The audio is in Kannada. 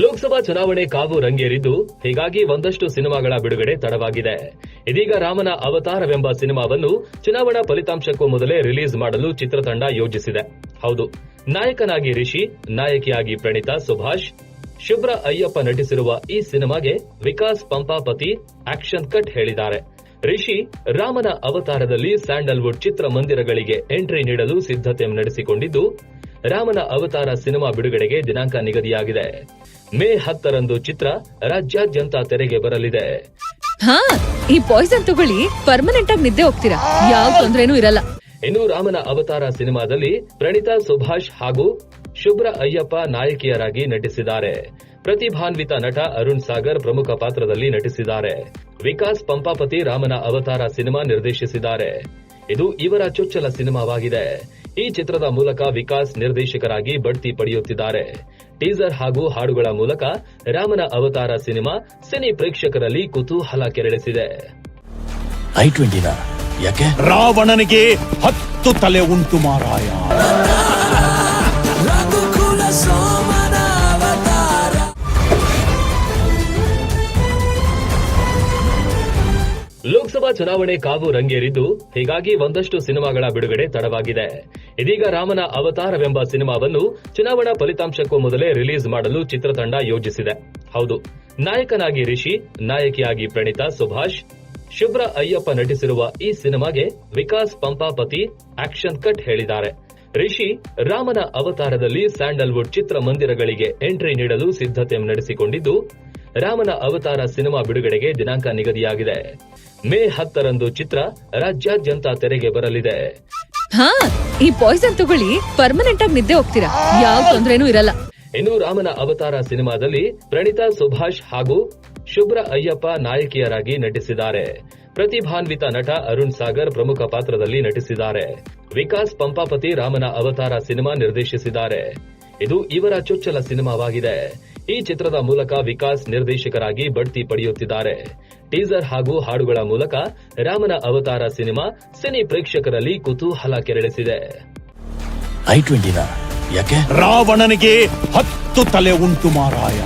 ಲೋಕಸಭಾ ಚುನಾವಣೆ ಕಾವು ರಂಗೇರಿದ್ದು, ಹೀಗಾಗಿ ಒಂದಷ್ಟು ಸಿನಿಮಾಗಳ ಬಿಡುಗಡೆ ತಡವಾಗಿದೆ. ಇದೀಗ ರಾಮನ ಅವತಾರವೆಂಬ ಸಿನಿಮಾವನ್ನು ಚುನಾವಣಾ ಫಲಿತಾಂಶಕ್ಕೂ ಮೊದಲೇ ರಿಲೀಸ್ ಮಾಡಲು ಚಿತ್ರತಂಡ ಯೋಜಿಸಿದೆ. ಹೌದು, ನಾಯಕನಾಗಿ ರಿಷಿ, ನಾಯಕಿಯಾಗಿ ಪ್ರಣೀತಾ, ಸುಭಾಷ್, ಶುಭ್ರ ಅಯ್ಯಪ್ಪ ನಟಿಸಿರುವ ಈ ಸಿನಿಮಾಗೆ ವಿಕಾಸ್ ಪಂಪಾಪತಿ ಆಕ್ಷನ್ ಕಟ್ ಹೇಳಿದ್ದಾರೆ. ರಿಷಿ, ರಾಮನ ಅವತಾರದಲ್ಲಿ ಸ್ಯಾಂಡಲ್ವುಡ್ ಚಿತ್ರಮಂದಿರಗಳಿಗೆ ಎಂಟ್ರಿ ನೀಡಲು ಸಿದ್ಧತೆ ನಡೆಸಿಕೊಂಡಿದ್ದು ರಾಮನ ಅವತಾರ ಸಿನಿಮಾ ಬಿಡುಗಡೆಗೆ ದಿನಾಂಕ ನಿಗದಿಯಾಗಿದೆ. ಮೇ ಹತ್ತರಂದು ಚಿತ್ರ ರಾಜ್ಯಾದ್ಯಂತ ತೆರೆಗೆ ಬರಲಿದೆ. ಹಾ ಈ ಪಾಯ್ಸನ್ ತಗೊಳ್ಳಿ. ಪರ್ಮನೆಂಟ್ ಆಗಿ ನಿದ್ದೆ ಹೋಗ್ತೀರಾ? ಯಾವ ತೊಂದ್ರೆನೂ ಇರಲ್ಲ. ಇನ್ನು ರಾಮನ ಅವತಾರ ಸಿನಿಮಾದಲ್ಲಿ ಪ್ರಣೀತಾ ಸುಭಾಷ್ ಹಾಗೂ ಶುಭ್ರ ಅಯ್ಯಪ್ಪ ನಾಯಕಿಯರಾಗಿ ನಟಿಸಿದ್ದಾರೆ. ಪ್ರತಿಭಾನ್ವಿತ ನಟ ಅರುಣ್ ಸಾಗರ್ ಪ್ರಮುಖ ಪಾತ್ರದಲ್ಲಿ ನಟಿಸಿದ್ದಾರೆ. ವಿಕಾಸ್ ಪಂಪಾಪತಿ ರಾಮನ ಅವತಾರ ಸಿನಿಮಾ ನಿರ್ದೇಶಿಸಿದ್ದಾರೆ. ಇದು ಇವರ ಚೊಚ್ಚಲ ಸಿನಿಮಾವಾಗಿದೆ. ಈ ಚಿತ್ರದ ಮೂಲಕ ವಿಕಾಸ್ ನಿರ್ದೇಶಕರಾಗಿ ಬಡ್ತಿ ಪಡೆಯುತ್ತಿದ್ದಾರೆ. ಟೀಸರ್ ಹಾಗೂ ಹಾಡುಗಳ ಮೂಲಕ ರಾಮನ ಅವತಾರ ಸಿನಿಮಾ ಸಿನಿ ಪ್ರೇಕ್ಷಕರಲ್ಲಿ ಕುತೂಹಲ ಕೆರಳಿಸಿದೆ. ಐ ಟ್ವೆಂಟಿನ ಯಾಕೆ? ರಾವಣನಿಗೆ ಹತ್ತು ತಲೆ ಉಂಟು ಮಾರಾಯ. ಲೋಕಸಭಾ ಚುನಾವಣೆ ಕಾವು ರಂಗೇರಿದ್ದು, ಹೀಗಾಗಿ ಒಂದಷ್ಟು ಸಿನಿಮಾಗಳ ಬಿಡುಗಡೆ ತಡವಾಗಿದೆ. ಇದೀಗ ರಾಮನ ಅವತಾರವೆಂಬ ಸಿನಿಮಾವನ್ನು ಚುನಾವಣಾ ಫಲಿತಾಂಶಕ್ಕೂ ಮೊದಲೇ ರಿಲೀಸ್ ಮಾಡಲು ಚಿತ್ರತಂಡ ಯೋಜಿಸಿದೆ. ಹೌದು, ನಾಯಕನಾಗಿ ರಿಷಿ, ನಾಯಕಿಯಾಗಿ ಪ್ರಣೀತಾ, ಸುಭಾಷ್, ಶುಭ್ರ ಅಯ್ಯಪ್ಪ ನಟಿಸಿರುವ ಈ ಸಿನಿಮಾಗೆ ವಿಕಾಸ್ ಪಂಪಾಪತಿ ಆಕ್ಷನ್ ಕಟ್ ಹೇಳಿದ್ದಾರೆ. ರಿಷಿ, ರಾಮನ ಅವತಾರದಲ್ಲಿ ಸ್ಯಾಂಡಲ್ವುಡ್ ಚಿತ್ರಮಂದಿರಗಳಿಗೆ ಎಂಟ್ರಿ ನೀಡಲು ಸಿದ್ಧತೆ ನಡೆಸಿಕೊಂಡಿದ್ದು ರಾಮನ ಅವತಾರ ಸಿನಿಮಾ ಬಿಡುಗಡೆಗೆ ದಿನಾಂಕ ನಿಗದಿಯಾಗಿದೆ. ಮೇ ಹತ್ತರಂದು ಚಿತ್ರ ರಾಜ್ಯಾದ್ಯಂತ ತೆರೆಗೆ ಬರಲಿದೆ. ಹಾ ಈ ಪಾಯ್ಸನ್ ತಗೊಳ್ಳಿ. ಪರ್ಮನೆಂಟ್ ಆಗಿ ನಿದ್ದೆ ಹೋಗ್ತೀರಾ? ಯಾವ ತೊಂದ್ರೆನೂ ಇರಲ್ಲ. ಇನ್ನು ರಾಮನ ಅವತಾರ ಸಿನಿಮಾದಲ್ಲಿ ಪ್ರಣಿತಾ ಸುಭಾಷ್ ಹಾಗೂ ಶುಭ್ರ ಅಯ್ಯಪ್ಪ ನಾಯಕಿಯರಾಗಿ ನಟಿಸಿದ್ದಾರೆ. ಪ್ರತಿಭಾನ್ವಿತ ನಟ ಅರುಣ್ ಸಾಗರ್ ಪ್ರಮುಖ ಪಾತ್ರದಲ್ಲಿ ನಟಿಸಿದ್ದಾರೆ. ವಿಕಾಸ್ ಪಂಪಾಪತಿ ರಾಮನ ಅವತಾರ ಸಿನಿಮಾ ನಿರ್ದೇಶಿಸಿದ್ದಾರೆ. ಇದು ಇವರ ಚೊಚ್ಚಲ ಸಿನಿಮಾವಾಗಿದೆ. ಈ ಚಿತ್ರದ ಮೂಲಕ ವಿಕಾಸ್ ನಿರ್ದೇಶಕರಾಗಿ ಬಡ್ತಿ ಪಡೆಯುತ್ತಿದ್ದಾರೆ. ಟೀಸರ್ ಹಾಗೂ ಹಾಡುಗಳ ಮೂಲಕ ರಾಮನ ಅವತಾರ ಸಿನಿಮಾ ಸಿನಿ ಪ್ರೇಕ್ಷಕರಲ್ಲಿ ಕುತೂಹಲ ಕೆರಳಿಸಿದೆ. ಐ ಟ್ವೆಂಟಿನ ಯಾಕೆ? ರಾವಣನಿಗೆ ಹತ್ತು ತಲೆ ಉಂಟು ಮಾರಾಯ.